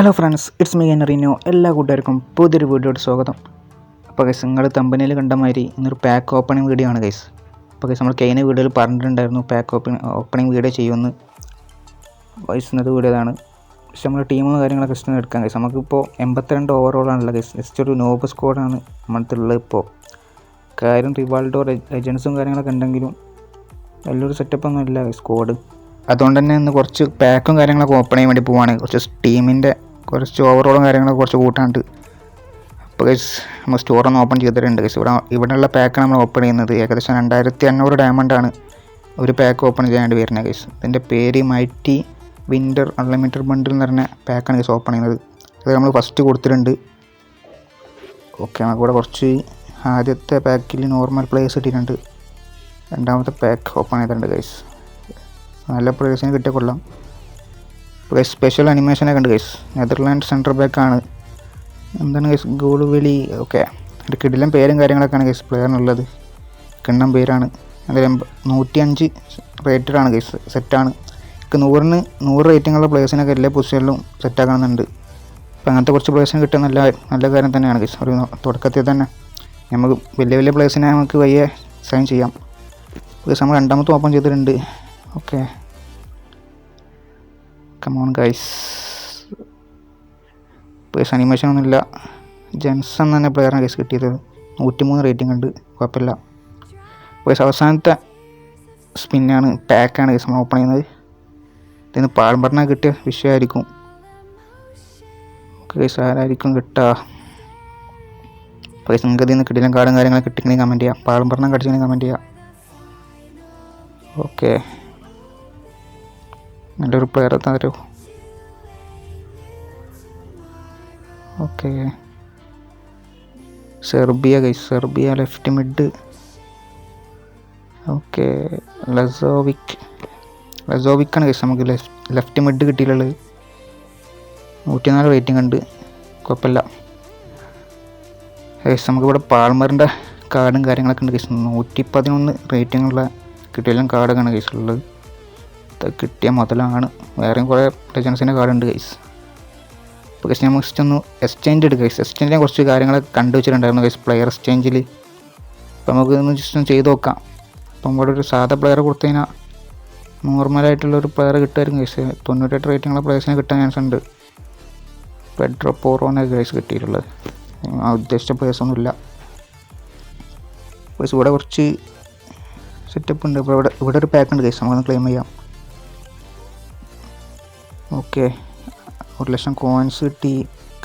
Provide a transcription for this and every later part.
Hello friends it's me എനറിനോ എല്ലാ കൂട്ടുകാർക്കും പുതിയൊരു വീഡിയോയുടെ സ്വാഗതം. അപ്പോൾ കൈസ് നിങ്ങൾ തമ്പനിയിൽ കണ്ട മാതിരി ഇന്നൊരു പാക്ക് ഓപ്പണിംഗ് വീഡിയോ ആണ് കൈസ് അപ്പോൾ കൈസ് നമ്മൾ കഴിഞ്ഞ വീഡിയോയിൽ പറഞ്ഞിട്ടുണ്ടായിരുന്നു പാക്ക് ഓപ്പണിംഗ് ഓപ്പണിംഗ് വീഡിയോ ചെയ്യുമെന്ന്. വൈസ് ഇന്നത്തെ വീഡിയോ പക്ഷെ നമ്മൾ ടീമും കാര്യങ്ങളൊക്കെ ഇഷ്ടം എടുക്കാൻ എടുക്കാം ഗൈസ് നമുക്കിപ്പോൾ എൺപത്തിരണ്ട് ഓവറോളാണല്ലോ കൈസ് ജസ്റ്റ് ഒരു നോബ് സ്കോഡാണ് നമ്മളടുത്തുള്ളത് ഇപ്പോൾ കാര്യം റിവാൾഡോ റെജൻസും കാര്യങ്ങളൊക്കെ ഉണ്ടെങ്കിലും വലിയൊരു സെറ്റപ്പൊന്നും ഇല്ല സ്ക്വാഡ് അതുകൊണ്ട് തന്നെ ഇന്ന് കുറച്ച് പാക്കും കാര്യങ്ങളൊക്കെ ഓപ്പൺ ചെയ്യാൻ വേണ്ടി പോവാണ്. കുറച്ച് ടീമിന്റെ കുറച്ച് ഓവറോളും കാര്യങ്ങളൊക്കെ കുറച്ച് കൂട്ടാണ്ട്. അപ്പോൾ ഗൈസ് നമ്മൾ സ്റ്റോറൊന്ന് ഓപ്പൺ ചെയ്തിട്ടുണ്ട്. ഗൈസ് ഇവിടെ ഇവിടെയുള്ള പാക്കാണ് നമ്മൾ ഓപ്പൺ ചെയ്യുന്നത്. ഏകദേശം രണ്ടായിരത്തി അഞ്ഞൂറ് ഡയമണ്ടാണ് ഒരു പാക്ക് ഓപ്പൺ ചെയ്യാണ്ട് വരുന്നത് ഗൈസ് ഇതിന്റെ പേര് മൈറ്റി വിന്റർ അൺലിമിറ്റഡ് ബണ്ടിൽ എന്ന് പറഞ്ഞ പാക്കാണ് ഗൈസ് ഓപ്പൺ ചെയ്യുന്നത്. അത് നമ്മൾ ഫസ്റ്റ് കൊടുത്തിട്ടുണ്ട്. ഓക്കെ നമുക്ക് ഇവിടെ കുറച്ച് ആദ്യത്തെ പാക്കിൽ നോർമൽ പ്ലേസ് ഇട്ടിട്ടുണ്ട് രണ്ടാമത്തെ പാക്ക് ഓപ്പൺ ചെയ്തിട്ടുണ്ട് ഗൈസ് നല്ല പ്ലേസിന് കിട്ടിയ കൊള്ളാം ഗൈസ് സ്പെഷ്യൽ അനിമേഷനൊക്കെ ഉണ്ട് ഗൈസ് നെതർലാൻഡ് സെൻട്രൽ ബാക്കാണ് എന്താണ് ഗൈസ് ഗോൾ വിളി ഓക്കെ ഒരു കിടിലം പേരും കാര്യങ്ങളൊക്കെയാണ് ഗൈസ് പ്ലെയറിനുള്ളത് കിണ്ണം പേരാണ്. അതിൽ നൂറ്റി അഞ്ച് റേറ്റഡാണ് ഗൈസ് സെറ്റാണ് നൂറിന് നൂറ് റേറ്റിംഗുള്ള പ്ലേയേഴ്സിനൊക്കെ എല്ലാ പൊസിഷനിലും സെറ്റാക്കണമെന്നുണ്ട് അപ്പോൾ അങ്ങനത്തെ കുറച്ച് പ്ലേയേഴ്സിന് കിട്ടുന്ന നല്ല നല്ല കാര്യം തന്നെയാണ് ഗൈസ് ഒരു തുടക്കത്തിൽ തന്നെ നമുക്ക് വലിയ വലിയ പ്ലേയേഴ്സിനെ നമുക്ക് വയ്യ സൈൻ ചെയ്യാം. ഗൈസ് നമ്മൾ രണ്ടാമത്തെ ഓപ്പൺ ചെയ്തിട്ടുണ്ട്. Okay come on guys purse animation ഒന്നുമില്ല ജെൻസൺ തന്നെ പ്ലെയറാണ് ഗൈസ് കിട്ടിയത്. നൂറ്റിമൂന്ന് റേറ്റിംഗ് ഉണ്ട്. കുഴപ്പമില്ല. പേഴ്സ് അവസാനത്തെ സ്പിന്നാണ് പാക്കാണ് ഗൈസ് ഓപ്പൺ ചെയ്യുന്നത്. ഇതിന് പാൾബറിനെ കിട്ടിയ വിഷയമായിരിക്കും. ഗൈസ് ആരായിരിക്കും കിട്ടുക പൈസ നിങ്ങൾക്ക് ഇതിൽ നിന്ന് കിട്ടിയില്ല കാർഡും കാര്യങ്ങളൊക്കെ കിട്ടിക്കണമെങ്കിൽ കമന്റ് ചെയ്യാം. പാൾബറിനെ കടിച്ചിട്ടുണ്ടെങ്കിൽ കമന്റ് ചെയ്യാം. ഓക്കെ നല്ലൊരു പ്ലെയർ തരൂ. Okay Serbia guys Serbia left mid okay Lazovic ലസോവിക്കാണ് guys നമുക്ക് ലെഫ്റ്റ് മിഡ് കിട്ടിയിട്ടുള്ളത്. നൂറ്റിനാല് റേറ്റിംഗ് ഉണ്ട്. കുഴപ്പമില്ല. ഗൈസ് നമുക്കിവിടെ പാൾമറിന്റെ കാർഡും കാര്യങ്ങളൊക്കെ ഉണ്ട് ഗൈസ് നൂറ്റി പതിനൊന്ന് റേറ്റിംഗ് ഉള്ള കിട്ടിയെല്ലാം കാർഡൊക്കെയാണ് ഉള്ളത്. കിട്ടിയ മുതലാണ്. വേറെയും കുറേ ലെജൻസിന്റെ കാർഡ് ഉണ്ട് ഗൈസ് അപ്പോൾ ഗൈസ് നമ്മൾ ജസ്റ്റ് ഒന്ന് എക്സ്ചേഞ്ച് എടുക്കുക ഗൈസ് എക്സ്ചേഞ്ചിനെ കുറച്ച് കാര്യങ്ങളൊക്കെ കണ്ടു വെച്ചിട്ടുണ്ടായിരുന്നു ഗൈസ് പ്ലെയർ എക്സ്ചേഞ്ചിൽ അപ്പോൾ നമുക്ക് ഒന്ന് ജസ്റ്റ് ഒന്ന് ചെയ്ത് നോക്കാം. അപ്പം ഇവിടെ ഒരു സാധാ പ്ലെയർ കൊടുത്തു കഴിഞ്ഞാൽ നോർമലായിട്ടുള്ളൊരു പ്ലെയർ കിട്ടുമായിരുന്നു ഗൈസ് തൊണ്ണൂറ്റെട്ട് റേറ്റിംഗുള്ള പ്ലെയേഴ്സിനെ കിട്ടാൻ ചാൻസ് ഉണ്ട്. പെഡ്രോ പോറോനെ ഗൈസ് കിട്ടിയിട്ടുള്ളത്. ആ ഉദ്ദേശിച്ച പ്ലെയേഴ്സൊന്നും ഇല്ല. ഗൈസ് ഇവിടെ കുറച്ച് സെറ്റപ്പ് ഉണ്ട്. ഇപ്പോൾ ഇവിടെ ഇവിടെ ഒരു പാക്ക് ഉണ്ട് ഗൈസ് നമുക്കൊന്ന് ക്ലെയിം ചെയ്യാം. ഓക്കെ. ഒരു ലക്ഷം കോയിൻസ് കിട്ടി.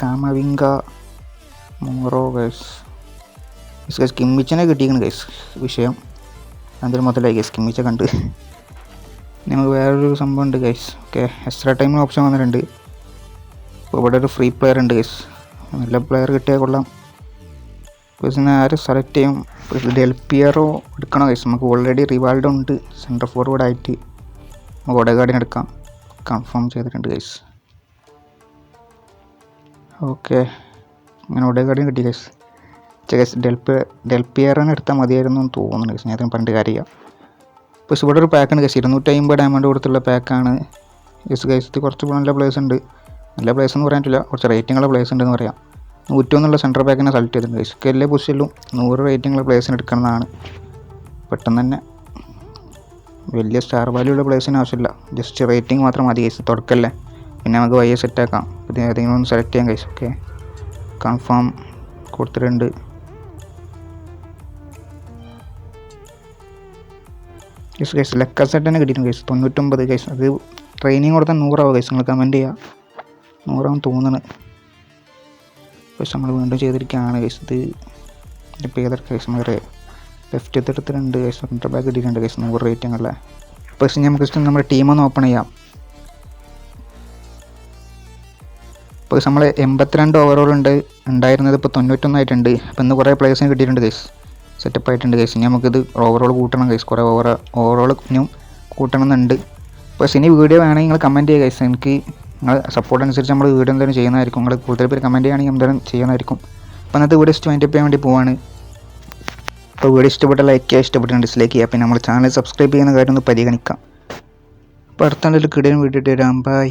കാമവിങ്ക മോറോ ഗൈസ് ഗൈസ് കിമ്മിച്ചനെ കിട്ടിയിരിക്കണം ഗൈസ് വിഷയം. എന്തെങ്കിലും മുതലായി ഗൈസ് കിമ്മിച്ച കണ്ട്. നമുക്ക് വേറൊരു സംഭവം ഉണ്ട് ഗൈസ് ഓക്കെ എക്സ്ട്രാ ടൈമിന് ഓപ്ഷൻ വന്നിട്ടുണ്ട്. അപ്പോൾ ഇവിടെ ഒരു ഫ്രീ പ്ലെയർ ഉണ്ട് ഗൈസ് നല്ല പ്ലെയർ കിട്ടിയാൽ കൊള്ളാം. ഗൈസിനെ ആരും സെലക്ട് ചെയ്യും? ഡെൽ ഡെൽപിയറോ എടുക്കണോ ഗൈസ് നമുക്ക് ഓൾറെഡി റിവാൾഡോ ഉണ്ട്. സെന്റർ ഫോർവേഡ് ആയിട്ട്. നമുക്ക് ഒടകാർഡിന് എടുക്കാം. കൺഫേം ചെയ്തിട്ടുണ്ട് ഗൈസ് ഓക്കെ അങ്ങനെ കാര്യം കിട്ടി ഗൈസ് ഗൈസ് ഡെൽപ്പി ഡെൽപ്പിയറിനെ എടുത്താൽ മതിയായിരുന്നു എന്ന് തോന്നുന്നു ഗൈസ് ഞാൻ പറഞ്ഞിട്ട് കാര്യമില്ല. ഇപ്പോൾ ഇവിടെ ഒരു പാക്കാണ് ഗൈസ് ഇരുന്നൂറ്റി അമ്പത് ഡയമണ്ട് കൊടുത്തുള്ള പാക്കാണ് ഗൈസ് ഗൈസ് ഇത് കുറച്ച് നല്ല പ്ലേസ് ഉണ്ട്. നല്ല പ്ലേസ് എന്ന് പറയാൻ പറ്റില്ല കുറച്ച് റേറ്റിംഗുള്ള പ്ലേസ് ഉണ്ടെന്ന് പറയാം. നൂറ്റൊന്നുള്ള സെന്റർ പാക്കിനെ സെലക്ട് ചെയ്തിട്ടുണ്ട് ഗൈസ് എല്ലാ പൊസിഷനിലും നൂറ് റേറ്റിംഗുള്ള പ്ലേസിന് എടുക്കണമെന്നാണ്. പെട്ടെന്ന് തന്നെ. വലിയ സ്റ്റാർ വാല്യൂ ഉള്ള പ്ലേസിന് ആവശ്യമില്ല. ജസ്റ്റ് റേറ്റിംഗ് മാത്രം മതി കേസ് തുടക്കല്ലേ. പിന്നെ നമുക്ക് വയ്യ സെറ്റാക്കാം ഇത് ഏതെങ്കിലും ഒന്ന് സെലക്ട് ചെയ്യാം ഗൈസ് ഓക്കെ കൺഫേം കൊടുത്തിട്ടുണ്ട്. കേസ് കേസ് ലെക്ക സെറ്റ് തന്നെ കിട്ടിയിട്ടുണ്ട് കേസ് തൊണ്ണൂറ്റൊമ്പത് കേസ് അത് ട്രെയിനിങ് കൊടുത്താൽ നൂറാവും കേസ് നിങ്ങൾ കമന്റ് ചെയ്യുക നൂറാവും തോന്നണ്. പക്ഷെ നമ്മൾ വീണ്ടും ചെയ്തിരിക്കുകയാണ് കേസ് ഇത്. ഇപ്പോൾ ഏതൊക്കെ കേസ് നമ്മൾ ലെഫ്റ്റ് എടുത്തിട്ടുണ്ട് കേസ് സെന്റർ ബാക്ക് ഇട്ടിട്ടുണ്ട് കേസ് നൂറ് റേറ്റിംഗ് ഉള്ള പക്ഷേ നമുക്ക് ജസ്റ്റ് നമ്മുടെ ഒന്ന് ഓപ്പൺ ചെയ്യാം. ഇപ്പോൾ നമ്മൾ എൺപത്തിരണ്ട് ഓവറോൾ ഉണ്ട്. ഉണ്ടായിരുന്നത് ഇപ്പോൾ തൊണ്ണൂറ്റൊന്നായിട്ടുണ്ട് അപ്പോൾ ഇന്ന് കുറേ പ്ലേയേഴ്സിന് കിട്ടിയിട്ടുണ്ട് കേസ് സെറ്റപ്പ് ആയിട്ടുണ്ട് കേസ് ഇനി നമുക്കിത് ഓവറോൾ കൂട്ടണം കേസ് കുറേ ഓവർ ഓവറോൾ ഇനിയും കൂട്ടണം എന്നുണ്ട് അപ്പോൾ ഇനി വീഡിയോ വേണമെങ്കിൽ നിങ്ങൾ കമന്റ് ചെയ്യുക കേസ് എനിക്ക് നിങ്ങൾ സപ്പോർട്ട് അനുസരിച്ച് നമ്മൾ വീഡിയോ എന്തായാലും ചെയ്യുന്നതായിരിക്കും. നിങ്ങൾ കൂടുതൽ പേര് കമന്റ് ചെയ്യുകയാണെങ്കിൽ എന്തെങ്കിലും ചെയ്യുന്നതായിരിക്കും. അപ്പോൾ അന്നത്തെ വീഡിയോ ഇഷ്ടം വൈൻഡപ്പ് ചെയ്യാൻ വേണ്ടി പോവാണ്. അപ്പോൾ വീഡിയോ ഇഷ്ടപ്പെട്ട ലൈക്ക് ചെയ്യുക ഇഷ്ടപ്പെട്ട ഡിസ്ലൈക്ക് ചെയ്യുക. പിന്നെ നമ്മുടെ ചാനൽ സബ്സ്ക്രൈബ് ചെയ്യുന്ന കാര്യം ഒന്ന് പരിഗണിക്കാം. അപ്പോൾ അടുത്ത നല്ലൊരു കിടിയൻ വീഡിയോ ഇട്ട് തരാം ബൈ